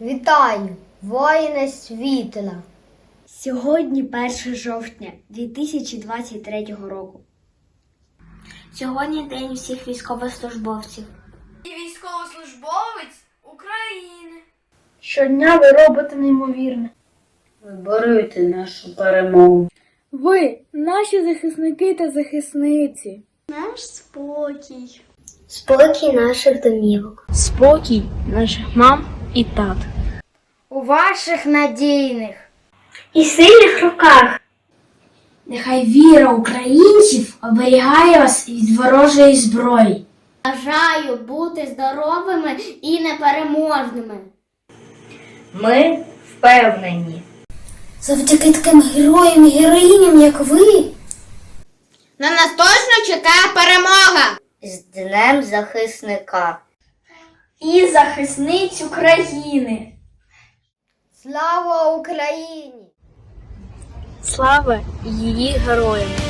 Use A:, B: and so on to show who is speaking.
A: Вітаю, воїне світла!
B: Сьогодні 1 жовтня 2023 року. Сьогодні день всіх військовослужбовців.
C: і військовослужбовець України.
B: Щодня ви робите неймовірне.
D: Виборюйте нашу перемогу.
B: Ви, наші захисники та захисниці.
C: Наш спокій.
A: Спокій наших домівок.
B: Спокій наших мам і тат.
A: У ваших надійних
B: І сильних руках. Нехай віра українців оберігає вас від ворожої зброї.
A: бажаю бути здоровими і непереможними.
D: Ми впевнені.
B: Завдяки таким героям і героїням, як ви,
A: На нас точно чекає перемога! З Днем захисника!
B: І захисниць України.
A: Слава Україні!
B: Слава її героям!